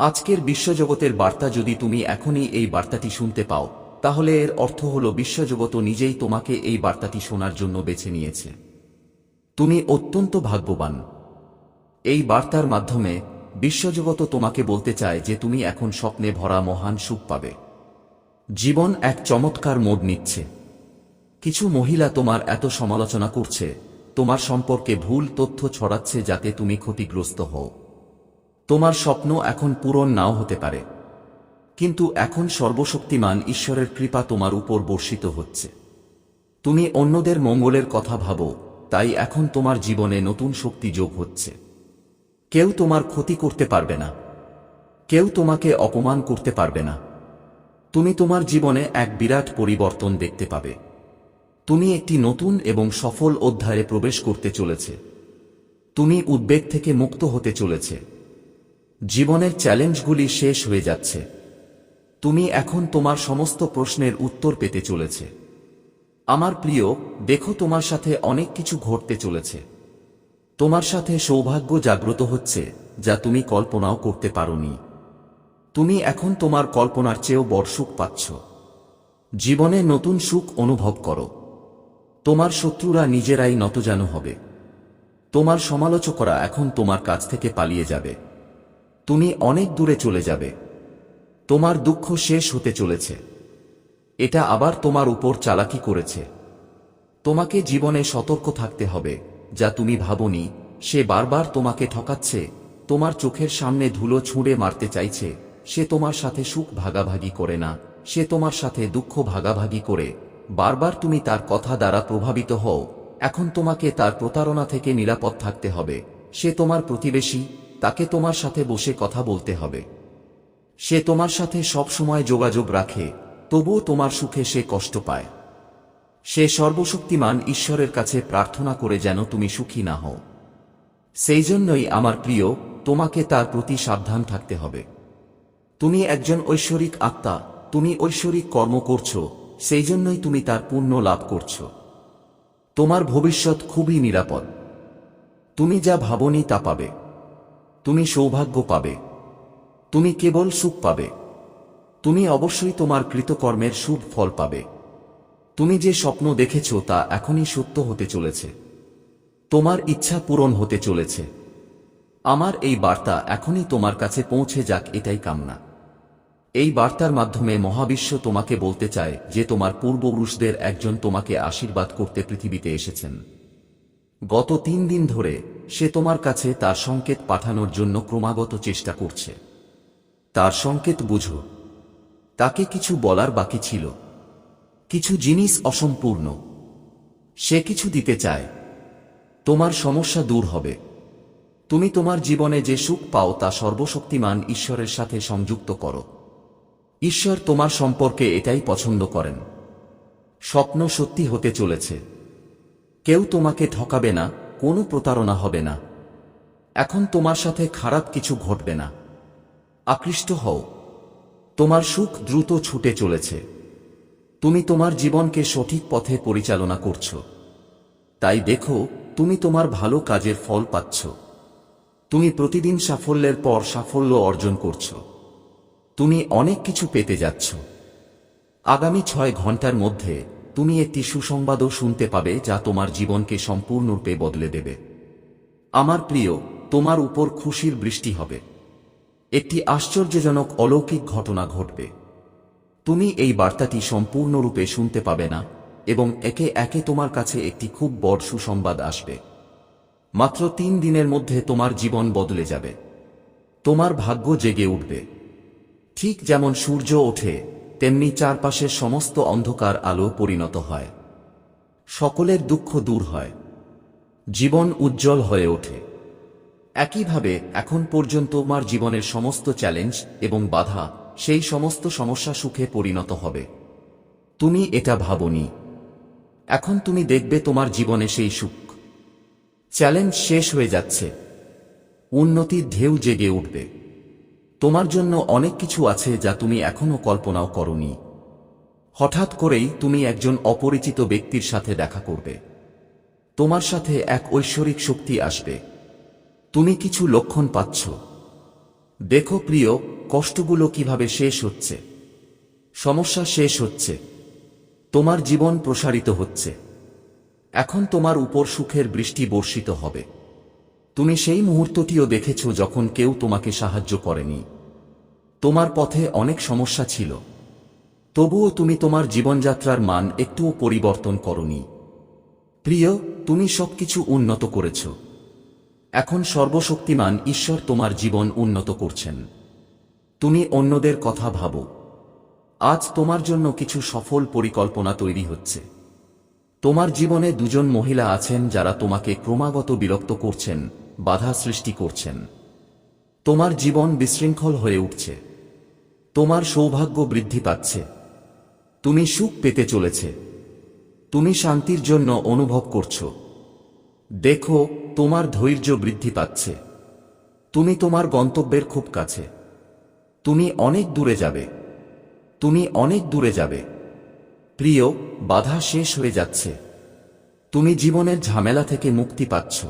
আজকের বিশ্বজগতের বার্তা যদি তুমি এখনই এই বার্তাটি শুনতে পাও, তাহলে এর অর্থ হল বিশ্বজগত নিজেই তোমাকে এই বার্তাটি শোনার জন্য বেছে নিয়েছে। তুমি অত্যন্ত ভাগ্যবান। এই বার্তার মাধ্যমে বিশ্বজগত তোমাকে বলতে চায় যে তুমি এখন স্বপ্নে ভরা মহান সুখ পাবে। জীবন এক চমৎকার মোড় নিচ্ছে। কিছু মহিলা তোমার এত সমালোচনা করছে, তোমার সম্পর্কে ভুল তথ্য ছড়াচ্ছে যাতে তুমি ক্ষতিগ্রস্ত হও। তোমার স্বপ্ন এখন পূরণ নাও হতে পারে। কিন্তু এখন সর্বশক্তিমান ঈশ্বরের কৃপা তোমার উপর বর্ষিত হচ্ছে। তুমি অন্যদের মঙ্গলের কথা ভাবো, তাই এখন তোমার জীবনে নতুন শক্তি যোগ হচ্ছে। কেউ তোমার ক্ষতি করতে পারবে না। কেউ তোমাকে অপমান করতে পারবে না। তুমি তোমার জীবনে এক বিরাট পরিবর্তন দেখতে পাবে। তুমি একটি নতুন এবং সফল অধ্যায়ে প্রবেশ করতে চলেছে। তুমি উদ্বেগ থেকে মুক্ত হতে চলেছে। জীবনের চ্যালেঞ্জগুলি শেষ হয়ে যাচ্ছে। তুমি এখন তোমার সমস্ত প্রশ্নের উত্তর পেতে চলেছে। আমার প্রিয়, দেখো তোমার সাথে অনেক কিছু ঘটতে চলেছে। তোমার সাথে সৌভাগ্য জাগ্রত হচ্ছে, যা তুমি কল্পনাও করতে পারোনি। তুমি এখন তোমার কল্পনার চেয়েও বড় সুখ পাচ্ছ। জীবনে নতুন সুখ অনুভব করো। তোমার শত্রুরা নিজেরাই নতজানু হবে। তোমার সমালোচকরা এখন তোমার কাছ থেকে পালিয়ে যাবে। তুমি অনেক দূরে চলে যাবে। তোমার দুঃখ শেষ হতে চলেছে। এটা আবার তোমার উপর চালাকি করেছে। তোমাকে জীবনে সতর্ক থাকতে হবে, যা তুমি ভাবনি, সে বারবার তোমাকে ঠকাচ্ছে, তোমার চোখের সামনে ধুলো ছুঁড়ে মারতে চাইছে, সে তোমার সাথে সুখ ভাগাভাগি করে না, সে তোমার সাথে দুঃখ ভাগাভাগি করে। বারবার তুমি তার কথা দ্বারা প্রভাবিত হও, এখন তোমাকে তার প্রতারণা থেকে নিরাপদ থাকতে হবে, সে তোমার প্রতিবেশী তাকে তোমার সাথে বসে কথা বলতে হবে। সে তোমার সাথে সব সময় যোগাযোগ রাখে, তবুও তোমার সুখে সে কষ্ট পায়। সে সর্বশক্তিমান ঈশ্বরের কাছে প্রার্থনা করে যেন তুমি সুখী না হও। সেই জন্যই আমার প্রিয়, তোমাকে তার প্রতি সাবধান থাকতে হবে। তুমি একজন ঐশ্বরিক আত্মা, তুমি ঐশ্বরিক কর্ম করছ, সেই জন্যই তুমি তার পুণ্য লাভ করছ। তোমার ভবিষ্যৎ খুবই নিরাপদ। তুমি যা ভাবনি তা পাবে। তুমি সৌভাগ্য পাবে। তুমি কেবল সুখ পাবে। তুমি অবশ্যই তোমার কৃতকর্মের শুভ ফল পাবে। তুমি যে স্বপ্ন দেখেছ তা এখনই সত্য হতে চলেছে। তোমার ইচ্ছা পূরণ হতে চলেছে। আমার এই বার্তা এখনই তোমার কাছে পৌঁছে যাক এটাই কামনা। এই বার্তার মাধ্যমে মহাবিশ্ব তোমাকে বলতে চায় যে তোমার পূর্বপুরুষদের একজন তোমাকে আশীর্বাদ করতে পৃথিবীতে এসেছেন। গত তিন দিন ধরে সে তোমার কাছে তার সংকেত পাঠানোর জন্য ক্রমাগত চেষ্টা করছে। তার সংকেত বুঝো। তাকে কিছু বলার বাকি ছিল। কিছু জিনিস অসম্পূর্ণ। সে কিছু দিতে চায়। তোমার সমস্যা দূর হবে। তুমি তোমার জীবনে যে সুখ পাও তা সর্বশক্তিমান ঈশ্বরের সাথে সংযুক্ত করো। ঈশ্বর তোমার সম্পর্কে এটাই পছন্দ করেন। স্বপ্ন সত্যি হতে চলেছে। কেউ তোমাকে ঠকাবে না। কোনো প্রতারণা হবে না। এখন তোমার সাথে খারাপ কিছু ঘটবে না। আকৃষ্ট হও। তোমার সুখ দ্রুত ছুটে চলেছে। তুমি তোমার জীবনকে সঠিক পথে পরিচালনা করছ। তাই দেখো, তুমি তোমার ভালো কাজের ফল পাচ্ছ। তুমি প্রতিদিন সাফল্যের পর সাফল্য অর্জন করছ। তুমি অনেক কিছু পেতে যাচ্ছ। আগামী ছয় ঘণ্টার মধ্যে তুমি একটি সুসংবাদও শুনতে পাবে যা তোমার জীবনকে সম্পূর্ণরূপে বদলে দেবে। আমার প্রিয়, তোমার উপর খুশির বৃষ্টি হবে। একটি আশ্চর্যজনক অলৌকিক ঘটনা ঘটবে। তুমি এই বার্তাটি সম্পূর্ণরূপে শুনতে পাবে না, এবং একে একে তোমার কাছে একটি খুব বড় সুসংবাদ আসবে। মাত্র তিন দিনের মধ্যে তোমার জীবন বদলে যাবে। তোমার ভাগ্য জেগে উঠবে। ঠিক যেমন সূর্য ওঠে তেমনি চারপাশের সমস্ত অন্ধকার আলো পরিণত হয়। সকলের দুঃখ দূর হয়। জীবন উজ্জ্বল হয়ে ওঠে। একইভাবে এখন পর্যন্ত তোমার জীবনের সমস্ত চ্যালেঞ্জ এবং বাধা সেই সমস্ত সমস্যা সুখে পরিণত হবে। তুমি এটা ভাবনি। এখন তুমি দেখবে তোমার জীবনে সেই সুখ। চ্যালেঞ্জ শেষ হয়ে যাচ্ছে। উন্নতির ঢেউ জেগে উঠবে। তোমার জন্য অনেক কিছু আছে যা তুমি এখনও কল্পনাও করনি। হঠাৎ করেই তুমি একজন অপরিচিত ব্যক্তির সাথে দেখা করবে। তোমার সাথে এক ঐশ্বরিক শক্তি আসবে। তুমি কিছু লক্ষণ পাচ্ছ। দেখো প্রিয়, কষ্টগুলো কীভাবে শেষ হচ্ছে। সমস্যা শেষ হচ্ছে। তোমার জীবন প্রসারিত হচ্ছে। এখন তোমার উপর সুখের বৃষ্টি বর্ষিত হবে। তুমি সেই মুহূর্তটিও দেখেছ যখন কেউ তোমাকে সাহায্য করেনি। তোমার পথে অনেক সমস্যা ছিল। তবুও তুমি তোমার জীবনযাত্রার মান একটুও পরিবর্তন করনি। প্রিয়, তুমি সবকিছু উন্নত করেছ। এখন সর্বশক্তিমান ঈশ্বর তোমার জীবন উন্নত করছেন। তুমি অন্যদের কথা ভাবো। আজ তোমার জন্য কিছু সফল পরিকল্পনা তৈরি হচ্ছে। তোমার জীবনে দুজন মহিলা আছেন যারা তোমাকে ক্রমাগত বিরক্ত করছেন, বাধা সৃষ্টি করছেন। তোমার জীবন বিশৃঙ্খল হয়ে উঠছে। তোমার সৌভাগ্য বৃদ্ধি পাচ্ছে। তুমি সুখ পেতে চলেছে। তুমি শান্তির জন্য অনুভব করছ। দেখো, তোমার ধৈর্য বৃদ্ধি পাচ্ছে। তুমি তোমার গন্তব্যের খুব কাছে। তুমি অনেক দূরে যাবে। তুমি অনেক দূরে যাবে। প্রিয়, বাধা শেষ হয়ে যাচ্ছে। তুমি জীবনের ঝামেলা থেকে মুক্তি পাচ্ছ।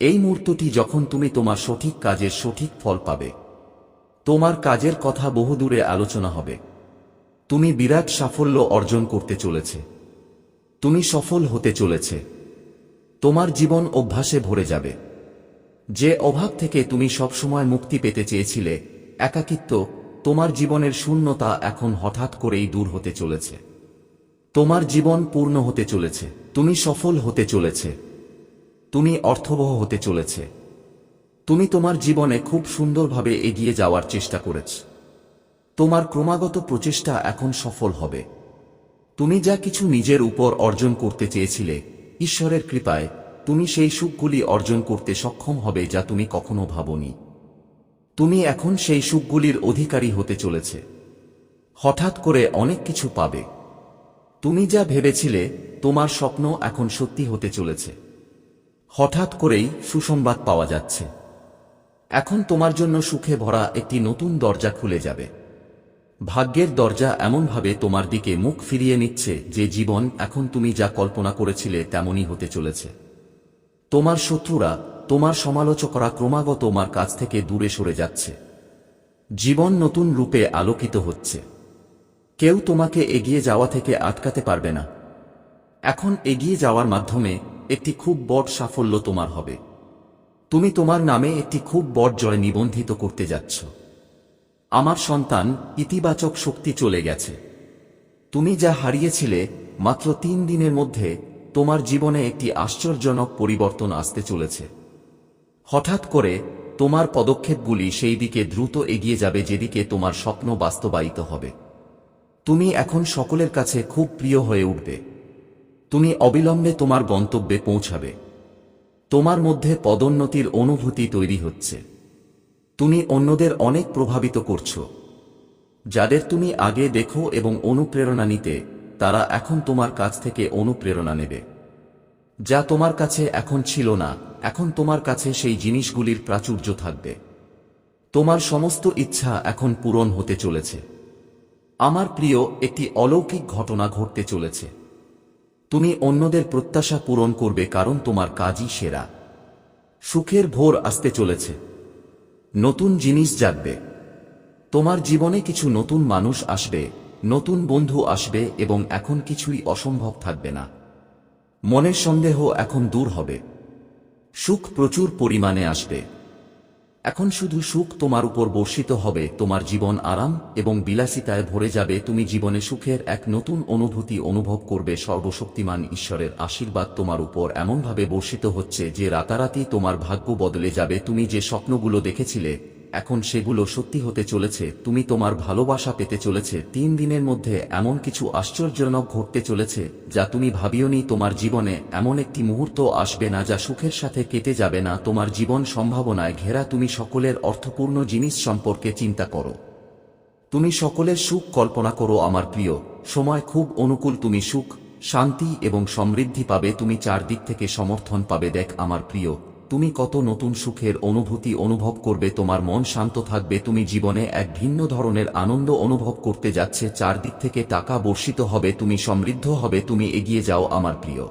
এই মুহূর্তটি যখন তুমি তোমার সঠিক কাজের সঠিক ফল পাবে। তোমার কাজের কথা বহুদূরে আলোচনা হবে। তুমি বিরাট সাফল্য অর্জন করতে চলেছে। তুমি সফল হতে চলেছে। তোমার জীবন অভ্যাসে ভরে যাবে। যে অভাব থেকে তুমি সবসময় মুক্তি পেতে চেয়েছিলে, একাকিত্ব, তোমার জীবনের শূন্যতা এখন হঠাৎ করেই দূর হতে চলেছে। তোমার জীবন পূর্ণ হতে চলেছে। তুমি সফল হতে চলেছে। তুমি অর্থবহ হতে চলেছে। তুমি তোমার জীবনে খুব সুন্দরভাবে এগিয়ে যাওয়ার চেষ্টা করেছ। তোমার ক্রমাগত প্রচেষ্টা এখন সফল হবে। তুমি যা কিছু নিজের উপর অর্জন করতে চেয়েছিলে, ঈশ্বরের কৃপায় তুমি সেই সুখগুলি অর্জন করতে সক্ষম হবে যা তুমি কখনো ভাবনি। তুমি এখন সেই সুখগুলির অধিকারী হতে চলেছে। হঠাৎ করে অনেক কিছু পাবে। তুমি যা ভেবেছিলে, তোমার স্বপ্ন এখন সত্যি হতে চলেছে। হঠাৎ করেই সুসংবাদ পাওয়া যাচ্ছে। এখন তোমার জন্য সুখে ভরা একটি নতুন দরজা খুলে যাবে। ভাগ্যের দরজা এমনভাবে তোমার দিকে মুখ ফিরিয়ে নিচ্ছে যে জীবন এখন তুমি যা কল্পনা করেছিলে তেমনই হতে চলেছে। তোমার শত্রুরা, তোমার সমালোচকরা ক্রমাগত তোমার কাছ থেকে দূরে সরে যাচ্ছে। জীবন নতুন রূপে আলোকিত হচ্ছে। কেউ তোমাকে এগিয়ে যাওয়া থেকে আটকাতে পারবে না। এখন এগিয়ে যাওয়ার মাধ্যমে একটি খুব বড় সাফল্য তোমার হবে। তুমি তোমার নামে একটি খুব বড় জয় নিবন্ধিত করতে যাচ্ছ। আমার সন্তান, ইতিবাচক শক্তি চলে গেছে। তুমি যা হারিয়েছিলে মাত্র তিন দিনের মধ্যে তোমার জীবনে একটি আশ্চর্যজনক পরিবর্তন আসতে চলেছে। হঠাৎ করে তোমার পদক্ষেপগুলি সেই দিকে দ্রুত এগিয়ে যাবে যেদিকে তোমার স্বপ্ন বাস্তবায়িত হবে। তুমি এখন সকলের কাছে খুব প্রিয় হয়ে উঠবে। তুমি অবিলম্বে তোমার গন্তব্যে পৌঁছাবে। তোমার মধ্যে পদোন্নতির অনুভূতি তৈরি হচ্ছে। তুমি অন্যদের অনেক প্রভাবিত করছ। যাদের তুমি আগে দেখো এবং অনুপ্রেরণা নিতে, তারা এখন তোমার কাছ থেকে অনুপ্রেরণা নেবে। যা তোমার কাছে এখন ছিল না, এখন তোমার কাছে সেই জিনিসগুলির প্রাচুর্য থাকবে। তোমার সমস্ত ইচ্ছা এখন পূরণ হতে চলেছে। আমার প্রিয়, একটি অলৌকিক ঘটনা ঘটতে চলেছে। তুমি অন্যদের প্রত্যাশা পূরণ করবে কারণ তোমার কাজই সেরা। সুখের ভোর আসতে চলেছে। নতুন জিনিস জাগবে। তোমার জীবনে কিছু নতুন মানুষ আসবে, নতুন বন্ধু আসবে এবং এখন কিছুই অসম্ভব থাকবে না। মনের সন্দেহ এখন দূর হবে। সুখ প্রচুর পরিমাণে আসবে। এখন শুধু সুখ তোমার উপর বর্ষিত হবে, তোমার জীবন আরাম এবং বিলাসিতায় ভরে যাবে, তুমি জীবনে সুখের এক নতুন অনুভূতি অনুভব করবে, সর্বশক্তিমান ঈশ্বরের আশীর্বাদ তোমার উপর এমনভাবে বর্ষিত হচ্ছে যে রাতারাতি তোমার ভাগ্য বদলে যাবে, তুমি যে স্বপ্নগুলো দেখেছিলে এখন সেগুলো সত্যি হতে চলেছে, তুমি তোমার ভালোবাসা পেতে চলেছে, তিন দিনের মধ্যে এমন কিছু আশ্চর্যজনক ঘটতে চলেছে, যা তুমি ভাবিওনি তোমার জীবনে এমন একটি মুহূর্ত আসবে না যা সুখের সাথে কেটে যাবে না, তোমার জীবন সম্ভাবনায় ঘেরা তুমি সকলের অর্থপূর্ণ জিনিস সম্পর্কে চিন্তা করো। তুমি সকলের সুখ কল্পনা করো, আমার প্রিয়, সময় খুব অনুকূল, তুমি সুখ, শান্তি এবং সমৃদ্ধি পাবে, তুমি চারদিক থেকে সমর্থন পাবে, দেখ, আমার প্রিয় তুমি কত নতুন সুখের অনুভূতি অনুভব করবে, তোমার মন শান্ত থাকবে, তুমি জীবনে এক ভিন্ন ধরনের আনন্দ অনুভব করতে যাচ্ছে, চারদিক থেকে টাকা বর্ষিত হবে, তুমি সমৃদ্ধ হবে, তুমি এগিয়ে যাও আমার প্রিয়।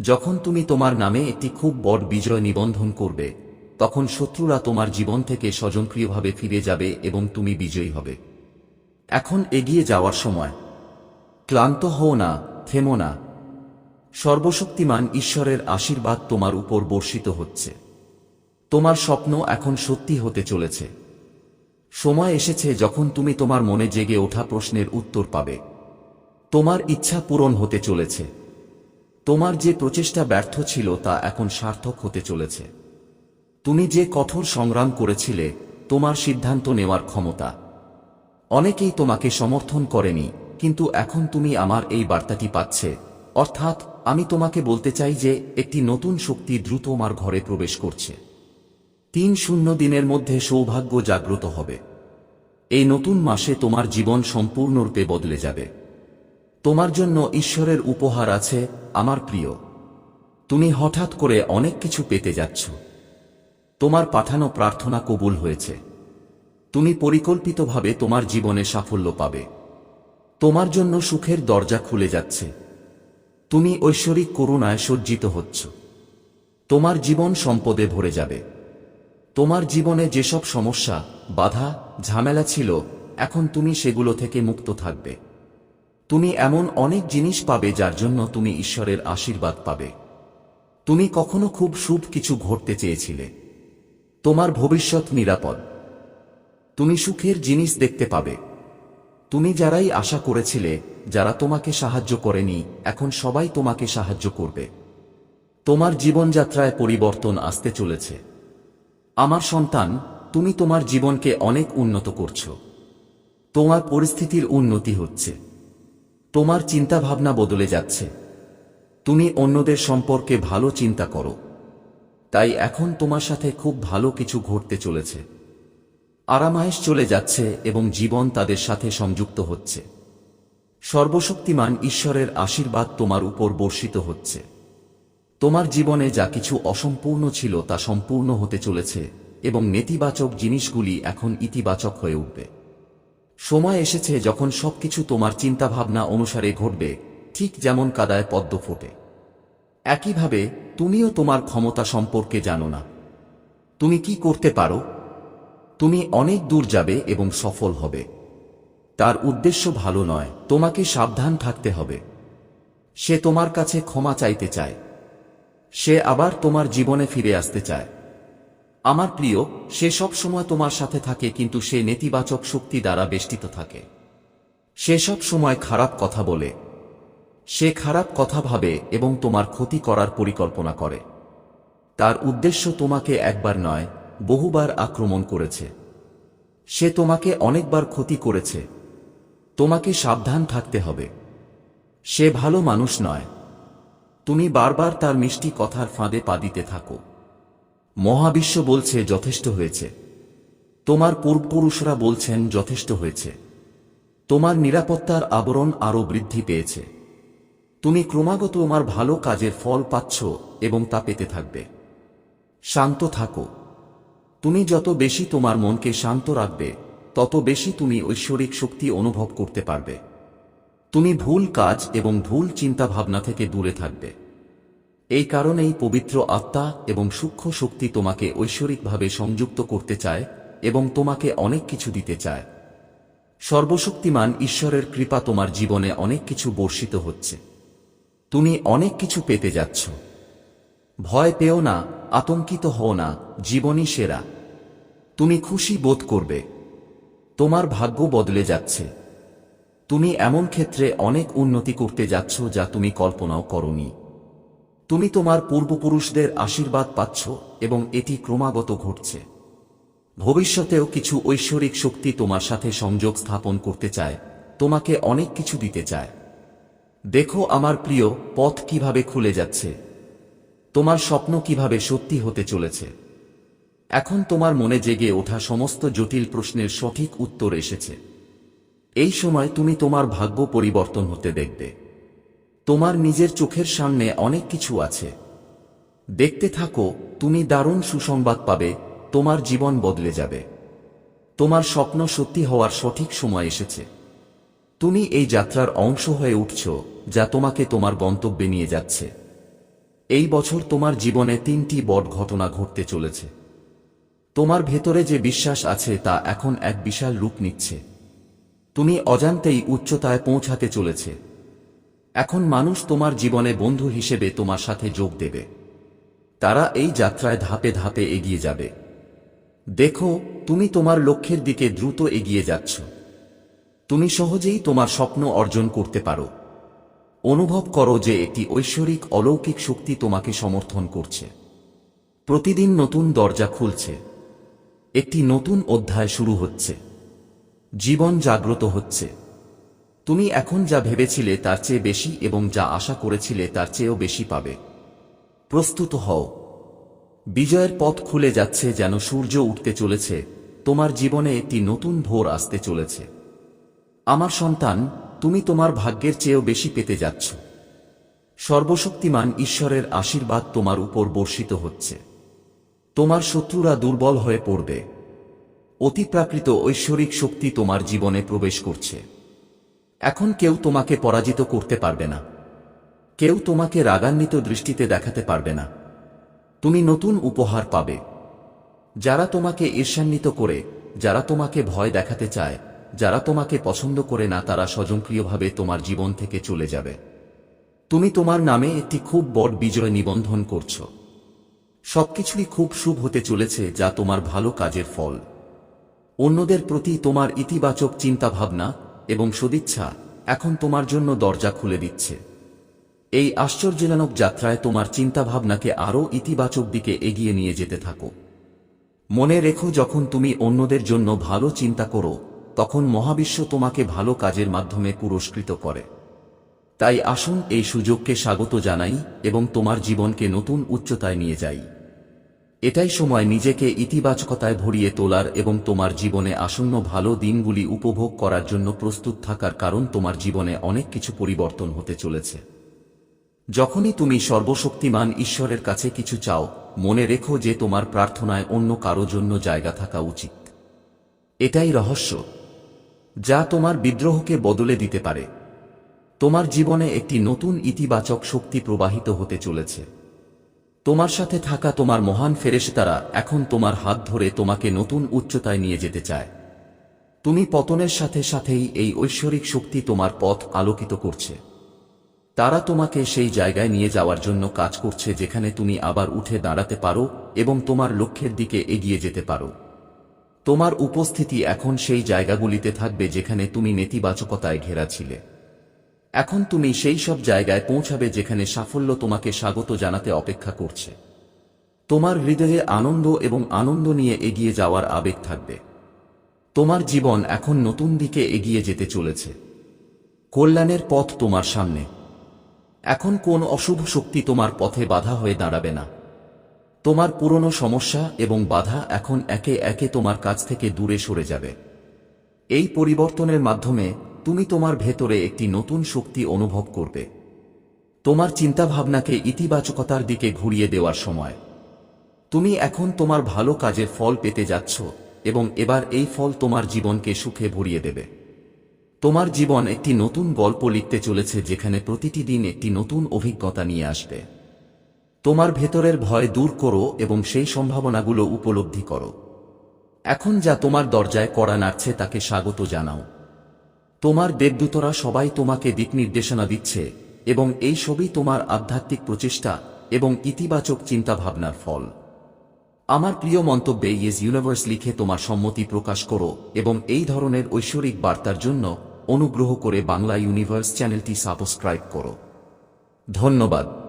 যখন তুমি তোমার নামে একটি খুব বড় বিজয় নিবন্ধন করবে, তখন শত্রুরা তোমার জীবন থেকে স্বজনক্রিয়ভাবে ফিরে যাবে এবং তুমি বিজয়ী হবে। এখন এগিয়ে যাওয়ার সময়। ক্লান্ত হও না, থেমো না। সর্বশক্তিমান ঈশ্বরের আশীর্বাদ তোমার উপর বর্ষিত হচ্ছে। তোমার স্বপ্ন এখন সত্যি হতে চলেছে। সময় এসেছে যখন তুমি তোমার মনে জেগে ওঠা প্রশ্নের উত্তর পাবে। তোমার ইচ্ছা পূরণ হতে চলেছে। তোমার যে প্রচেষ্টা ব্যর্থ ছিল তা এখন সার্থক হতে চলেছে। তুমি যে কঠোর সংগ্রাম করেছিলে, তোমার সিদ্ধান্ত নেওয়ার ক্ষমতা। অনেকেই তোমাকে সমর্থন করেনি, কিন্তু এখন তুমি আমার এই বার্তাটি পাচ্ছে, অর্থাৎ আমি তোমাকে বলতে চাই যে, একটি নতুন শক্তি দ্রুত আমার ঘরে প্রবেশ করছে। তিন শূন্য দিনের মধ্যে সৌভাগ্য জাগ্রত হবে। এই নতুন মাসে তোমার জীবন সম্পূর্ণরূপে বদলে যাবে। তোমার জন্য ঈশ্বরের উপহার আছে, আমার প্রিয়। তুমি হঠাৎ করে অনেক কিছু পেতে যাচ্ছ। তোমার পাঠানো প্রার্থনা কবুল হয়েছে। তুমি পরিকল্পিতভাবে তোমার জীবনে সাফল্য পাবে। তোমার জন্য সুখের দরজা খুলে যাচ্ছে। তুমি ঐশ্বরিক করুণায় সজ্জিত হচ্ছ। তোমার জীবন সম্পদে ভরে যাবে। তোমার জীবনে যেসব সমস্যা, বাধা, ঝামেলা ছিল, এখন তুমি সেগুলো থেকে মুক্ত থাকবে। তুমি এমন অনেক জিনিস পাবে যার জন্য তুমি ঈশ্বরের আশীর্বাদ পাবে। তুমি কখনো খুব শুভ কিছু ঘটতে চেয়েছিলে। তোমার ভবিষ্যৎ নিরাপদ। তুমি সুখের জিনিস দেখতে পাবে। তুমি যারাই আশা করেছিলে, যারা তোমাকে সাহায্য করেনি, এখন সবাই তোমাকে সাহায্য করবে। তোমার জীবনযাত্রায় পরিবর্তন আসতে চলেছে। আমার সন্তান, তুমি তোমার জীবনকে অনেক উন্নত করছ। তোমার পরিস্থিতির উন্নতি হচ্ছে। তোমার চিন্তাভাবনা বদলে যাচ্ছে। তুমি অন্যদের সম্পর্কে ভালো চিন্তা করো। তাই এখন তোমার সাথে খুব ভালো কিছু ঘটতে চলেছে। আরামায়েশ চলে যাচ্ছে এবং জীবন তাদের সাথে সংযুক্ত হচ্ছে। সর্বশক্তিমান ঈশ্বরের আশীর্বাদ তোমার উপর বর্ষিত হচ্ছে। তোমার জীবনে যা কিছু অসম্পূর্ণ ছিল তা সম্পূর্ণ হতে চলেছে এবং নেতিবাচক জিনিসগুলি এখন ইতিবাচক হয়ে উঠবে। সময় এসেছে যখন সবকিছু তোমার চিন্তাভাবনা অনুসারে ঘটবে, ঠিক যেমন কাদায় পদ্ম ফোটে। একইভাবে, তুমিও তোমার ক্ষমতা সম্পর্কে জানো না। তুমি কি করতে পারো? তুমি অনেক দূর যাবে এবং সফল হবে। তার উদ্দেশ্য ভালো নয়, তোমাকে সাবধান থাকতে হবে। সে তোমার কাছে ক্ষমা চাইতে চায়। সে আবার তোমার জীবনে ফিরে আসতে চায়। আমার প্রিয়, সে সময় তোমার সাথে থাকে কিন্তু সে নেতিবাচক শক্তি দ্বারা বেষ্টিত থাকে। সে সব সময় খারাপ কথা বলে। সে খারাপ কথা ভাবে এবং তোমার ক্ষতি করার পরিকল্পনা করে। তার উদ্দেশ্য তোমাকে একবার নয় বহুবার আক্রমণ করেছে। সে তোমাকে অনেকবার ক্ষতি করেছে। তোমাকে সাবধান থাকতে হবে। সে ভালো মানুষ নয়। তুমি বারবার তার মিষ্টি কথার ফাঁদে পা দিতে থাকো। মহাবিশ্ব বলছে, যথেষ্ট হয়েছে। তোমার পূর্বপুরুষরা বলছেন, যথেষ্ট হয়েছে। তোমার নিরাপত্তার আবরণ আরও বৃদ্ধি পেয়েছে। তুমি ক্রমাগত তোমার ভালো কাজের ফল পাচ্ছ এবং তা পেতে থাকবে। শান্ত থাকো। তুমি যত বেশি তোমার মনকে শান্ত রাখবে, তত বেশি তুমি ঐশ্বরিক শক্তি অনুভব করতে পারবে। তুমি ভুল কাজ এবং ভুল চিন্তাভাবনা থেকে দূরে থাকবে। এই কারণেই পবিত্র আত্মা এবং সূক্ষ্ম শক্তি তোমাকে ঐশ্বরিকভাবে সংযুক্ত করতে চায় এবং তোমাকে অনেক কিছু দিতে চায়। সর্বশক্তিমান ঈশ্বরের কৃপা তোমার জীবনে অনেক কিছু বর্ষিত হচ্ছে। তুমি অনেক কিছু পেতে যাচ্ছ। ভয় পেও না, আতঙ্কিত হও না, জীবনই সেরা। তুমি খুশি বোধ করবে। তোমার ভাগ্য বদলে যাচ্ছে। তুমি এমন ক্ষেত্রে অনেক উন্নতি করতে যাচ্ছ যা তুমি কল্পনাও করনি। তুমি তোমার পূর্বপুরুষদের আশীর্বাদ পাচ্ছ এবং এটি ক্রমাগত ঘটছে। ভবিষ্যতেও কিছু ঐশ্বরিক শক্তি তোমার সাথে সংযোগ স্থাপন করতে চায়, তোমাকে অনেক কিছু দিতে চায়। দেখো আমার প্রিয়, পথ কীভাবে খুলে যাচ্ছে। তোমার স্বপ্ন কীভাবে সত্যি হতে চলেছে? এখন তোমার মনে জেগে ওঠা সমস্ত জটিল প্রশ্নের সঠিক উত্তর এসেছে। এই সময় তুমি তোমার ভাগ্য পরিবর্তন হতে দেখবে। তোমার নিজের চোখের সামনে অনেক কিছু আছে। দেখতে থাকো, তুমি দারুণ সুসংবাদ পাবে, তোমার জীবন বদলে যাবে। তোমার স্বপ্ন সত্যি হওয়ার সঠিক সময় এসেছে। তুমি এই যাত্রার অংশ হয়ে উঠছ, যা তোমাকে তোমার গন্তব্যে নিয়ে যাচ্ছে। এই বছর তোমার জীবনে তিনটি বড় ঘটনা ঘটতে চলেছে। তোমার ভেতরে যে বিশ্বাস আছে তা এখন এক বিশাল রূপ নিচ্ছে। তুমি অজান্তেই উচ্চতায় পৌঁছাতে চলেছে। এখন মানুষ তোমার জীবনে বন্ধু হিসেবে তোমার সাথে যোগ দেবে। তারা এই যাত্রায় ধাপে ধাপে এগিয়ে যাবে। দেখো, তুমি তোমার লক্ষ্যের দিকে দ্রুত এগিয়ে যাচ্ছ। তুমি সহজেই তোমার স্বপ্ন অর্জন করতে পারো। অনুভব করো যে একটি ঐশ্বরিক অলৌকিক শক্তি তোমাকে সমর্থন করছে। প্রতিদিন নতুন দরজা খুলছে। একটি নতুন অধ্যায় শুরু হচ্ছে। জীবন জাগ্রত হচ্ছে। তুমি এখন যা ভেবেছিলে তার চেয়ে বেশি এবং যা আশা করেছিলে তার চেয়েও বেশি পাবে। প্রস্তুত হও। বিজয়ের পথ খুলে যাচ্ছে যেন সূর্য উঠতে চলেছে। তোমার জীবনে একটি নতুন ভোর আসতে চলেছে। আমার সন্তান তুমি তোমার ভাগ্যের চেয়েও বেশি পেতে যাচ্ছ। সর্বশক্তিমান ঈশ্বরের আশীর্বাদ তোমার উপর বর্ষিত হচ্ছে। তোমার শত্রুরা দুর্বল হয়ে পড়বে। অতিপ্রাকৃত ঐশ্বরিক শক্তি তোমার জীবনে প্রবেশ করছে। এখন কেউ তোমাকে পরাজিত করতে পারবে না। কেউ তোমাকে রাগান্বিত দৃষ্টিতে দেখাতে পারবে না। তুমি নতুন উপহার পাবে। যারা তোমাকে ঈর্ষান্বিত করে, যারা তোমাকে ভয় দেখাতে চায় যারা তোমাকে পছন্দ করে না, তারা স্বজনক্রিয়ভাবে তোমার জীবন থেকে চলে যাবে। তুমি তোমার নামে একটি খুব বড় বিজয় নিবন্ধন করছ। সবকিছুই খুব শুভ হতে চলেছে, যা তোমার ভালো কাজের ফল। অন্যদের প্রতি তোমার ইতিবাচক চিন্তাভাবনা এবং সদিচ্ছা এখন তোমার জন্য দরজা খুলে দিচ্ছে। এই আশ্চর্যজনক যাত্রায় তোমার চিন্তাভাবনাকে আরও ইতিবাচক দিকে এগিয়ে নিয়ে যেতে থাকো। মনে রেখো, যখন তুমি অন্যদের জন্য ভালো চিন্তা করো তখন মহাবিশ্ব তোমাকে ভালো কাজের মাধ্যমে পুরস্কৃত করে। তাই আসুন এই সুযোগকে স্বাগত জানাই এবং তোমার জীবনকে নতুন উচ্চতায় নিয়ে যাই। এটাই সময় নিজেকে ইতিবাচকতায় ভরিয়ে তোলার এবং তোমার জীবনে আসন্ন ভালো দিনগুলি উপভোগ করার জন্য প্রস্তুত থাকার কারণ তোমার জীবনে অনেক কিছু পরিবর্তন হতে চলেছে। যখনই তুমি সর্বশক্তিমান ঈশ্বরের কাছে কিছু চাও, মনে রেখো যে তোমার প্রার্থনায় অন্য কারও জন্য জায়গা থাকা উচিত। এটাই রহস্য। যা তোমার বিদ্রোহকে বদলে দিতে পারে। তোমার জীবনে একটি নতুন ইতিবাচক শক্তি প্রবাহিত হতে চলেছে। তোমার সাথে থাকা তোমার মহান ফেরেশতারা এখন তোমার হাত ধরে তোমাকে নতুন উচ্চতায় নিয়ে যেতে চায়। তুমি পতনের সাথে সাথেই এই ঐশ্বরিক শক্তি তোমার পথ আলোকিত করছে। তারা তোমাকে সেই জায়গায় নিয়ে যাওয়ার জন্য কাজ করছে যেখানে তুমি আবার উঠে দাঁড়াতে পারো এবং তোমার লক্ষ্যের দিকে এগিয়ে যেতে পারো। তোমার উপস্থিতি এখন সেই জায়গাগুলিতে থাকবে যেখানে তুমি নেতিবাচকতায় ঘেরা ছিলে। এখন তুমি সেই সব জায়গায় পৌঁছাবে যেখানে সাফল্য তোমাকে স্বাগত জানাতে অপেক্ষা করছে। তোমার হৃদয়ে আনন্দ এবং আনন্দ নিয়ে এগিয়ে যাওয়ার আবেগ থাকবে। তোমার জীবন এখন নতুন দিকে এগিয়ে যেতে চলেছে। কল্যাণের পথ তোমার সামনে। এখন কোন অশুভ শক্তি তোমার পথে বাধা হয়ে দাঁড়াবে না। তোমার পুরনো সমস্যা এবং বাধা এখন একে একে তোমার কাছ থেকে দূরে সরে যাবে। এই পরিবর্তনের মাধ্যমে তুমি তোমার ভেতরে একটি নতুন শক্তি অনুভব করবে। তোমার চিন্তাভাবনাকে ইতিবাচকতার দিকে ঘুরিয়ে দেওয়ার সময়। তুমি এখন তোমার ভালো কাজের ফল পেতে যাচ্ছ এবং এবার এই ফল তোমার জীবনকে সুখে ভরিয়ে দেবে। তোমার জীবন একটি নতুন গল্প লিখতে চলেছে যেখানে প্রতিটি দিন একটি নতুন অভিজ্ঞতা নিয়ে আসবে। তোমার ভেতরের ভয় দূর করো এবং সেই সম্ভাবনাগুলো উপলব্ধি করো। এখন যা তোমার দরজায় করা নাড়ছে তাকে স্বাগত জানাও। তোমার দেবদূতরা সবাই তোমাকে দিক নির্দেশনা দিচ্ছে এবং এই সবই তোমার আধ্যাত্মিক প্রচেষ্টা এবং ইতিবাচক চিন্তাভাবনার ফল। আমার প্রিয় মন্তব্যে ইয়েস ইউনিভার্স লিখে তোমার সম্মতি প্রকাশ করো এবং এই ধরনের ঐশ্বরিক বার্তার জন্য অনুগ্রহ করে বাংলা ইউনিভার্স চ্যানেলটি সাবস্ক্রাইব করো। ধন্যবাদ।